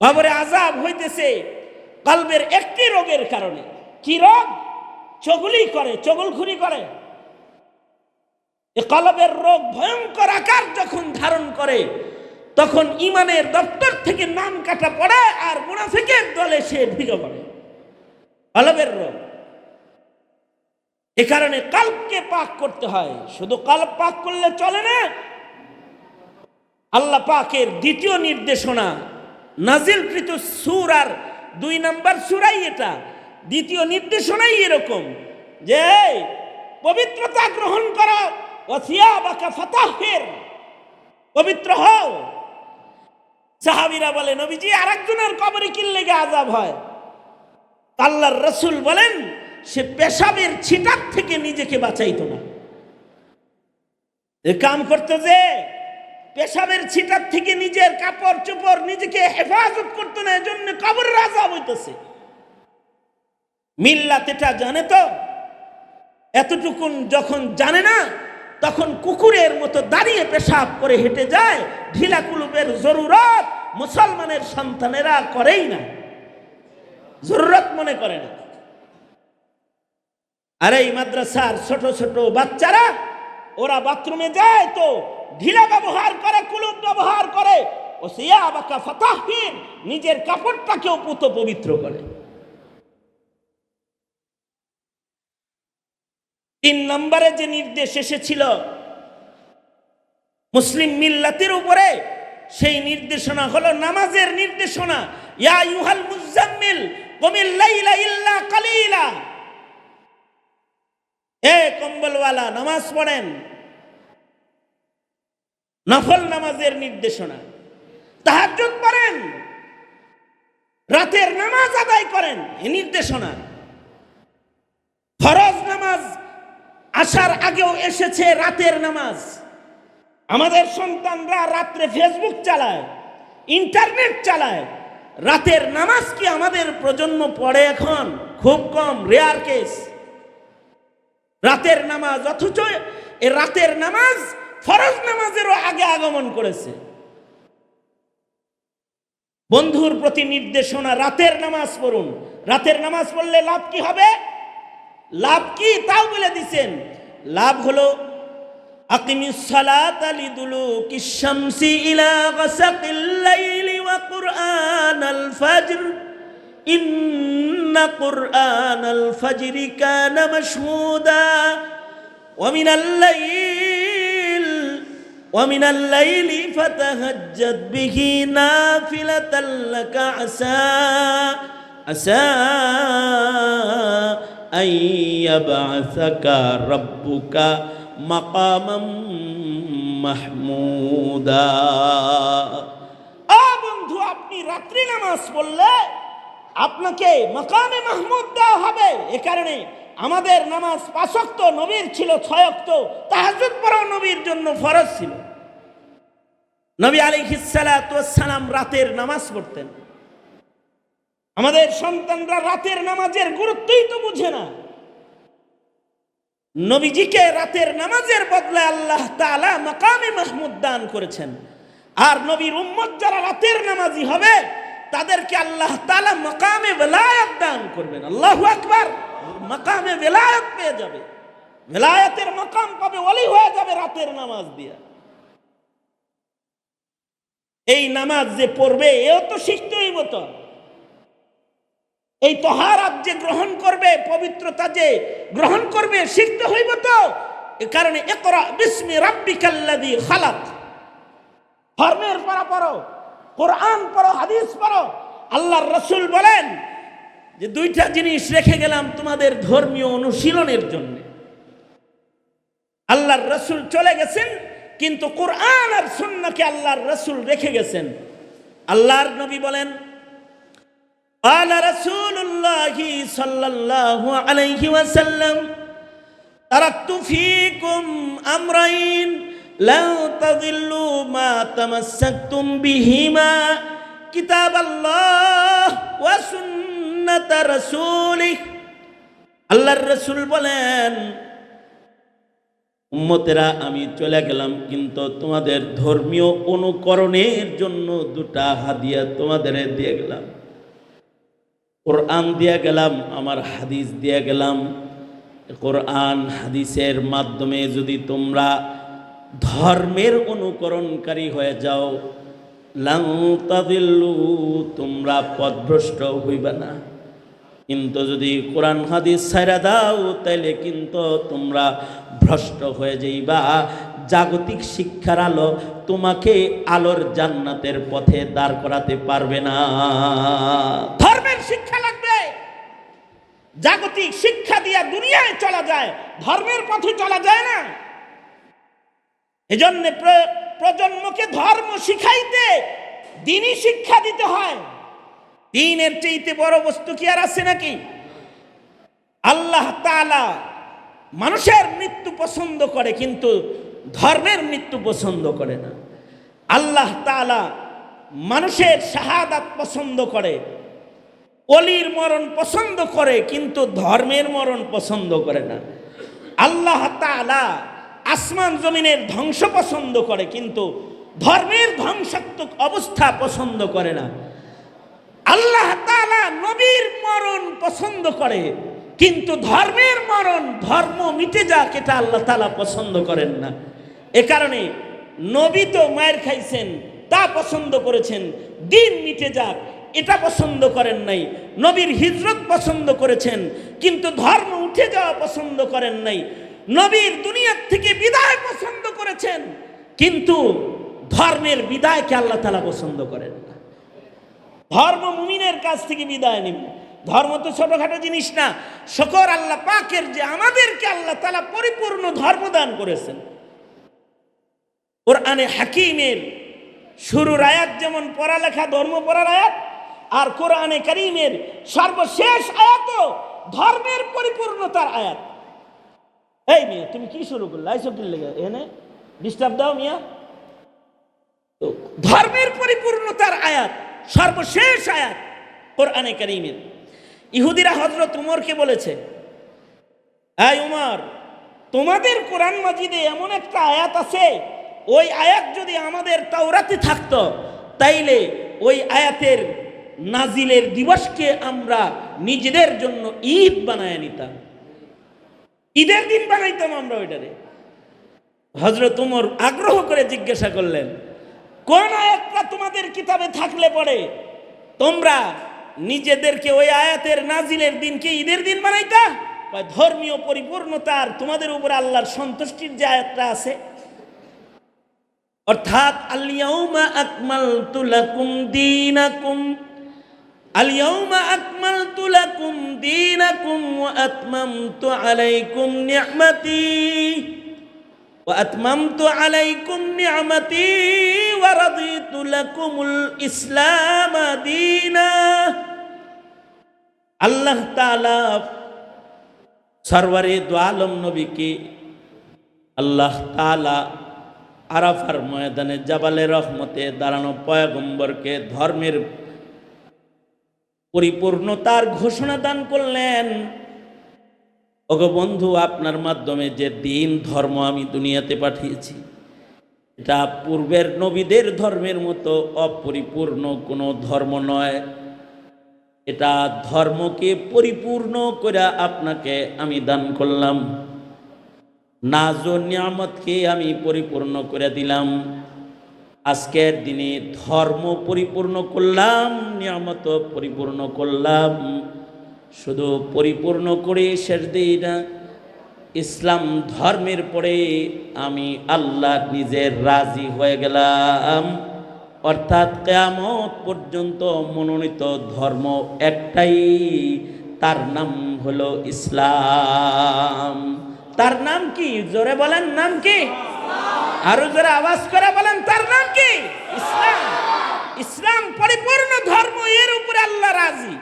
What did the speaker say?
কবরে আজাব হইতেছে কলবের একটি রোগের কারণে। কি রোগ? চগুলি করে, চগলখুরি করে। এ কলবের রোগ ভয়ঙ্কর আকার যখন ধারণ করে, তখন ইমানের দপ্তর থেকে নাম কাটা পড়ে আর মুনাফিকের দলে সে ঢুকে পড়ে। কলবের রোগ। এ কারণে কাল্পকে পাক করতে হয়। শুধু কাল্প পাক করলে চলে না, আল্লাহ পাকের দ্বিতীয় নির্দেশনা নাজিলকৃত সুর আর দুই নাম্বার সুরাই এটা। দ্বিতীয় নির্দেশনাই এরকম যে পবিত্রতা গ্রহণ করো ওসিয়া বাকা ফতাহের পবিত্র হও। সাহাবিরা বলে, নবীজি, আরেকজনের কবরে কিনলে গে আজাব হয়? আল্লাহর রসুল বলেন, সে পেশাবের ছিটার থেকে নিজেকে বাঁচাইত না। এ কাম করতে যে পেশাবের ছিটার থেকে নিজের কাপড় চোপড় নিজেকে হেফাজত করতো না, এজন্য কবর রাজা হইতেছে। মিল্লাত এটা জানে তো? এতটুকুন যখন জানে না, তখন কুকুরের মতো দাঁড়িয়ে পেশাব করে হেঁটে যায়, ঢিলা কুলুপের জরুরত মুসলমানের সন্তানেরা করেই না। জরুরত মনে করে না। আর এই মাদ্রাসার ছোট ছোট বাচ্চারা, ওরা বাথরুমে যায় তো ঢিলা ব্যবহার করে, কুলুপ ব্যবহার করে, ও সিয়া বাকা ফতাহীন নিজের কাপড়টাকেও পুত পবিত্র করে। তিন নম্বরে যে নির্দেশ এসেছিল, মুসলিম মিল্লাতের উপরে, সেই নির্দেশনা হলো নামাজের নির্দেশনা। ইয়া ইউহাল মুজাম্মিল কমিল লাইলা ইল্লা কালিলা। এ কম্বলওয়ালা, নামাজ পড়েন। নফল নামাজের নির্দেশনা। তাহাজ্জুদ পড়েন। রাতের নামাজ আদায় করেন এ নির্দেশনা। ফরজ নামাজ আসার আগেও এসেছে রাতের নামাজ। আমাদের সন্তানরা রাত্রে ফেসবুক চালায়, ইন্টারনেট চালায়। রাতের নামাজ কি আমাদের প্রজন্ম পড়ে এখন? খুব কম রেয়ার কেস রাতের নামাজ, অথচ এ রাতের নামাজ ফরজ নামাজেরও আগে আগমন করেছে। বন্ধুর প্রতি নির্দেশনা, রাতের নামাজ পড়ুন। রাতের নামাজ পড়লে লাভ কি হবে? লাভ কি? তাও বলে দিচ্ছেন লাভ হলো আকিমিস ومن الليل فتهجد به نافلة لك عسى عسى أن يبعثك ربك مقاما محمودا আ বন্ধু আপনি রাত্রি নামাজ পড়লে আপনাকে মাকামে মাহমুদ দেওয়া হবে এ কারণে আমাদের নামাজ পাঁচক্ত নবীর ছিল ছয়ক্ত তাহাজুদ পড়াও নবীর জন্য ফরজ ছিল নবী আলিহিসালাম রাতের নামাজ পড়তেন। আমাদের সন্তানরা রাতের নামাজের গুরুত্বই তো বুঝে না। নবীজিকে রাতের নামাজের বদলে আল্লাহ তাআলা মাকামে মাহমুদ দান করেছেন। আর নবীর উম্মত যারা রাতের নামাজি হবে, তাদেরকে আল্লাহ তাআলা মাকামে বেলায়াত দান করবেন। আল্লাহ আকবার! মাকামে বেলায়াত পেয়ে যাবে। বেলায়াতের মাকাম পাবে ওলি হয়ে যাবে রাতের নামাজ দিয়া? এই নামাজ যে পড়বে, এও তো শিখতে হইব তো। এই তহারাত যে গ্রহণ করবে, পবিত্রতা যে গ্রহণ করবে, শিখতে হইব তো। কারণে একরা বিস্মি রাব্বিকাল্লাযী খালাক। ধর্মের পড়া পড়ো, কোরআন পড়ো, হাদিস পড়ো। আল্লাহর রসুল বলেন যে দুইটা জিনিস রেখে গেলাম তোমাদের ধর্মীয় অনুশীলনের জন্য। আল্লাহর রসুল চলে গেছেন কিন্তু কোরআন আর সুন্নাকে আল্লাহর রসুল রেখে গেছেন। আল্লাহর নবী বলেন আমরাইন লাউ তাযিল্লু মা তামাসসাকতুম বিহিমা কিতাব আল্লাহ ওয়া সুন্নাত রাসূলিহ। আল্লাহর রসুল বলেন উম্মতেরা, আমি চলে গেলাম, কিন্তু তোমাদের ধর্মীয় অনুকরণের জন্য দুটা হাদিয়া তোমাদের দিয়ে গেলাম। কোরআন দিয়ে গেলাম, আমার হাদিস দিয়ে গেলাম। কোরআন হাদিসের মাধ্যমে যদি তোমরা ধর্মের অনুকরণকারী হয়ে যাও লাং তাদিল্লু, তোমরা পথভ্রষ্ট হইবে না। কিন্তু যদি কোরআন হাদিস ছাইরা দাও, তাইলে কিন্তু তোমরা ভ্রষ্ট হয়ে যাইবা। জাগতিক শিক্ষার আলো তোমাকে আলোর জান্নাতের পথে দাঁড় করাতে পারবে না। ধর্মের শিক্ষা লাগবে। জাগতিক শিক্ষা দিয়া দুনিয়ায় চলা যায়, ধর্মের পথে চলা যায় না। এজন্য প্র- প্রজন্মকে ধর্ম শিখাইতে দিনই শিক্ষা দিতে হয়। দিনের চাইতে বড় বস্তু কি আর আছে নাকি? আল্লাহ তাআলা মানুষের মৃত্যু পছন্দ করে, কিন্তু ধর্মের মৃত্যু পছন্দ করে না। আল্লাহ তাআলা মানুষের শাহাদাত পছন্দ করে, অলির মরণ পছন্দ করে, কিন্তু ধর্মের মরণ পছন্দ করে না। আল্লাহ তাআলা আসমান জমিনের ধ্বংস পছন্দ করে, কিন্তু ধর্মের ধ্বংসাত্মক অবস্থা পছন্দ করে না। আল্লাহ তালা নবীর মরণ পছন্দ করে, কিন্তু ধর্মের মরণ, ধর্ম মিটে যাক এটা আল্লাহ তাআলা পছন্দ করেন না। এ কারণে নবী তো মায়ের খাইছেন, তা পছন্দ করেছেন, দিন মিটে যাক, এটা পছন্দ করেন নাই, নবীর হিজরত পছন্দ করেছেন, কিন্তু ধর্ম উঠে যাওয়া পছন্দ করেন নাই, নবীর দুনিয়ার থেকে বিদায় পছন্দ করেছেন, কিন্তু ধর্মের বিদায়কে আল্লাহ তাআলা পছন্দ করেন। ধর্ম মুমিনের কাছ থেকে বিদায় নিব। ধর্ম তো ছোটখাটো জিনিস না। শকর আল্লাহ পাকের যে আমাদেরকে আল্লাহ তালা পরিপূর্ণ ধর্ম দান করেছেন। ওর কোরআনে হাকিমের শুরুর আয়াত যেমন পড়ালেখা, ধর্ম পড়ার আয়াত, আর কোরআনে করিমের সর্বশেষ আয়াত ধর্মের পরিপূর্ণতার আয়াত। এই মেয়ে, তুমি কি শুরু করলে? এনে ডিস্টার্ব দাও মিয়া। ধর্মের পরিপূর্ণতার আয়াত। সর্বশেষ আয়াত কোরআনে করিমের। ইহুদিরা হজরত উমরকে বলেছে, এই উমর, তোমাদের কোরআন মাজিদে এমন একটা আয়াত আছে, ওই আয়াত যদি আমাদের তাওরাতে থাকত, তাইলে ওই আয়াতের নাজিলের দিবসকে আমরা নিজেদের জন্য ঈদ বানায় নিতাম। ঈদের দিন বানাইতাম আমরা ওইটারে। হজরত উমর আগ্রহ করে জিজ্ঞাসা করলেন কোন আয়াতটা তোমাদের কিতাবে থাকলে পরে তোমরা নিজেদেরকে ওই আয়াতের নাজিলের দিনকে ঈদের দিন বানাইতা? কয়, ধর্মীয় পরিপূর্ণতার তোমাদের উপর আল্লাহর সন্তুষ্টির যে আয়াতটা আছে। অর্থাৎ আলিয়াউমা আকমালতু লাকুম দীনাকুম আকমালতু লাকুম দীনাকুম ওয়া আতমামতু আলাইকুম নি'মাতি وأتممت عليكم نعمتي ورضيت لكم الإسلام دينا আল্লাহ তাআলা সরওয়ারে দু আলম নবীকে আল্লাহ তাআলা আরাফার ময়দানে জাবালে রহমতে দাঁড়ানো পয়গম্বরকে ধর্মের পরিপূর্ণতার ঘোষণা দান করলেন ওগো বন্ধু, আপনার মাধ্যমে যে দিন, ধর্ম আমি দুনিয়াতে পাঠিয়েছি, এটা পূর্বের নবীদের ধর্মের মতো অপরিপূর্ণ কোনো ধর্ম নয়। এটা ধর্মকে পরিপূর্ণ করে আপনাকে আমি দান করলাম। নাজ নিয়ামতকে আমি পরিপূর্ণ করে দিলাম। আজকের দিনে ধর্ম পরিপূর্ণ করলাম, নিয়ামত পরিপূর্ণ করলাম। শুধু পরিপূর্ণ করে শেষ দিই না, ইসলাম ধর্মের পরে আমি আল্লাহ নিজের রাজি হয়ে গেলাম। অর্থাৎ কেয়ামত পর্যন্ত মনোনীত ধর্ম একটাই, তার নাম হলো ইসলাম। তার নাম কি? জোরে বলেন নাম কি? আরও জোরে আওয়াজ করে বলেন, তার নাম কি? ইসলাম। ইসলাম পরিপূর্ণ ধর্ম, এর উপরে আল্লাহ রাজি।